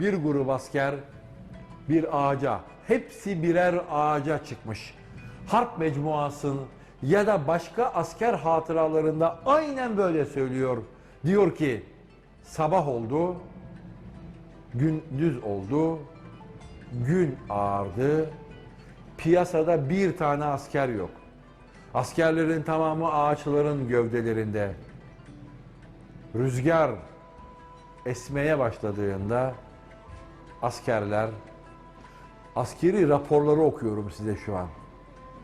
bir grup asker bir ağaca, hepsi birer ağaca çıkmış. Harp mecmuasının ya da başka asker hatıralarında aynen böyle söylüyor. Diyor ki sabah oldu, gündüz oldu, gün ağardı, piyasada bir tane asker yok. Askerlerin tamamı ağaçların gövdelerinde. Rüzgar esmeye başladığında askerler askeri raporları okuyorum size şu an.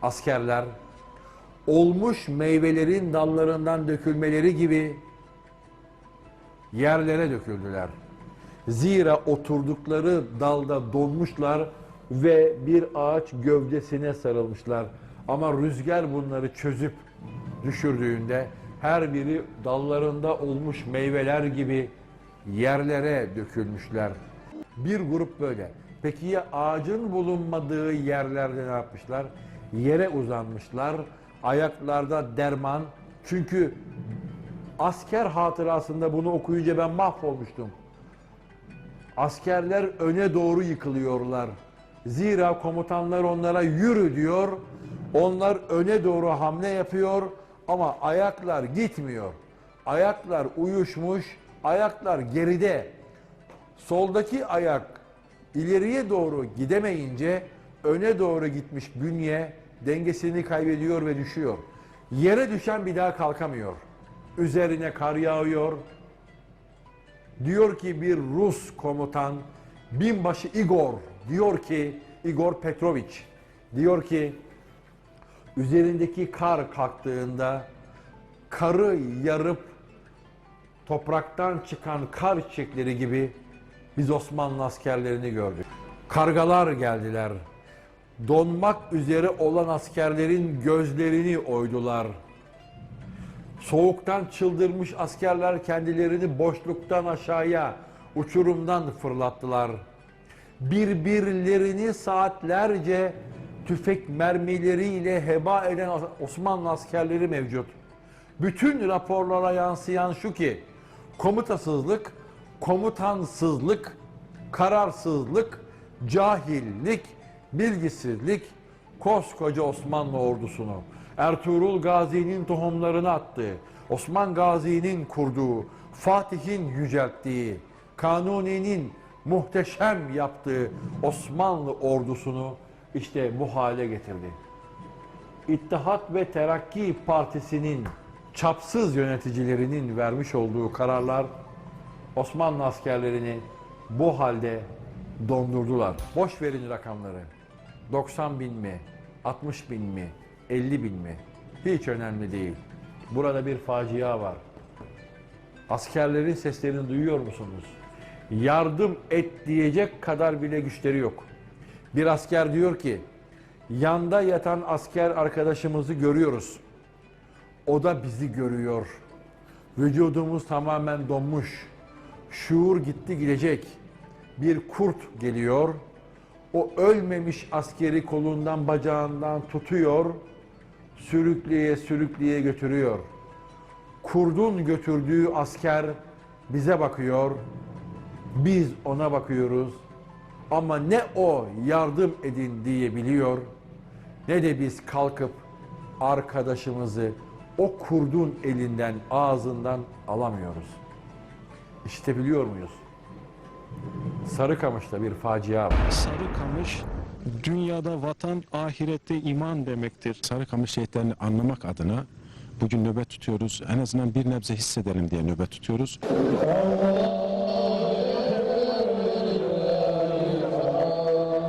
Askerler olmuş meyvelerin dallarından dökülmeleri gibi yerlere döküldüler. Zira oturdukları dalda donmuşlar ve bir ağaç gövdesine sarılmışlar. Ama rüzgar bunları çözüp düşürdüğünde her biri dallarında olmuş meyveler gibi yerlere dökülmüşler. Bir grup böyle. Peki ya ağacın bulunmadığı yerlerde ne yapmışlar? Yere uzanmışlar. Ayaklarda derman. Çünkü asker hatırasında bunu okuyunca ben mahvolmuştum. Askerler öne doğru yıkılıyorlar. Zira komutanlar onlara yürü diyor. Onlar öne doğru hamle yapıyor ama ayaklar gitmiyor. Ayaklar uyuşmuş, ayaklar geride. Soldaki ayak ileriye doğru gidemeyince öne doğru gitmiş bünye dengesini kaybediyor ve düşüyor. Yere düşen bir daha kalkamıyor. Üzerine kar yağıyor, Diyor ki bir Rus komutan binbaşı Igor diyor ki Igor Petrovic diyor ki üzerindeki kar kalktığında karı yarıp topraktan çıkan kar çiçekleri gibi biz Osmanlı askerlerini gördük. Kargalar geldiler. Donmak üzere olan askerlerin gözlerini oydular. Soğuktan çıldırmış askerler kendilerini boşluktan aşağıya, uçurumdan fırlattılar. Birbirlerini saatlerce tüfek mermileriyle heba eden Osmanlı askerleri mevcut. Bütün raporlara yansıyan şu ki, komutasızlık, komutansızlık, kararsızlık, cahillik, bilgisizlik koskoca Osmanlı ordusunu Ertuğrul Gazi'nin tohumlarını attığı, Osman Gazi'nin kurduğu, Fatih'in yücelttiği, Kanuni'nin muhteşem yaptığı Osmanlı ordusunu işte bu hale getirdi. İttihat ve Terakki Partisi'nin çapsız yöneticilerinin vermiş olduğu kararlar Osmanlı askerlerini bu halde dondurdular. Boş verin rakamları. 90 bin mi? 60 bin mi? 50 bin mi? Hiç önemli değil. Burada bir facia var. Askerlerin seslerini duyuyor musunuz? Yardım et diyecek kadar bile güçleri yok. Bir asker diyor ki, yanda yatan asker arkadaşımızı görüyoruz. O da bizi görüyor. Vücudumuz tamamen donmuş. Şuur gitti gidecek. Bir kurt geliyor. O ölmemiş askeri kolundan bacağından tutuyor. Sürükleye sürükleye götürüyor. Kurdun götürdüğü asker bize bakıyor. Biz ona bakıyoruz. Ama ne o yardım edin diyebiliyor ne de biz kalkıp arkadaşımızı o kurdun elinden, ağzından alamıyoruz. İşte biliyor muyuz? Sarıkamış'ta bir facia var. Sarıkamış dünyada vatan, ahirette iman demektir. Sarıkamış şehitlerini anlamak adına bugün nöbet tutuyoruz. En azından bir nebze hissedelim diye nöbet tutuyoruz.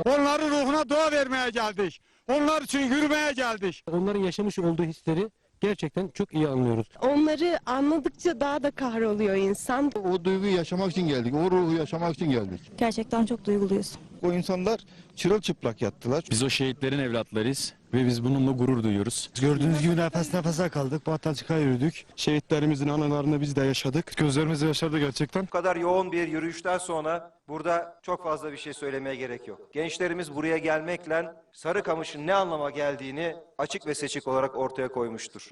Onların ruhuna dua vermeye geldik. Onlar için yürümeye geldik. Onların yaşamış olduğu hisleri gerçekten çok iyi anlıyoruz. Onları anladıkça daha da kahroluyor insan. O duyguyu yaşamak için geldik. O ruhu yaşamak için geldik. Gerçekten çok duyguluyuz. O insanlar çırılçıplak yattılar. Biz o şehitlerin evlatlarıyız ve biz bununla gurur duyuyoruz. Gördüğünüz gibi nefes nefese kaldık. Batalçık'a yürüdük. Şehitlerimizin anılarını biz de yaşadık. Gözlerimiz yaşardı gerçekten. Bu kadar yoğun bir yürüyüşten sonra Burada çok fazla bir şey söylemeye gerek yok. Gençlerimiz buraya gelmekle Sarıkamış'ın ne anlama geldiğini açık ve seçik olarak ortaya koymuştur.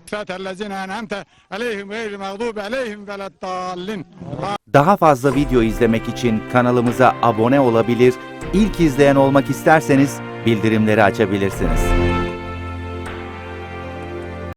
Daha fazla video izlemek için kanalımıza abone olabilir, ilk izleyen olmak isterseniz bildirimleri açabilirsiniz.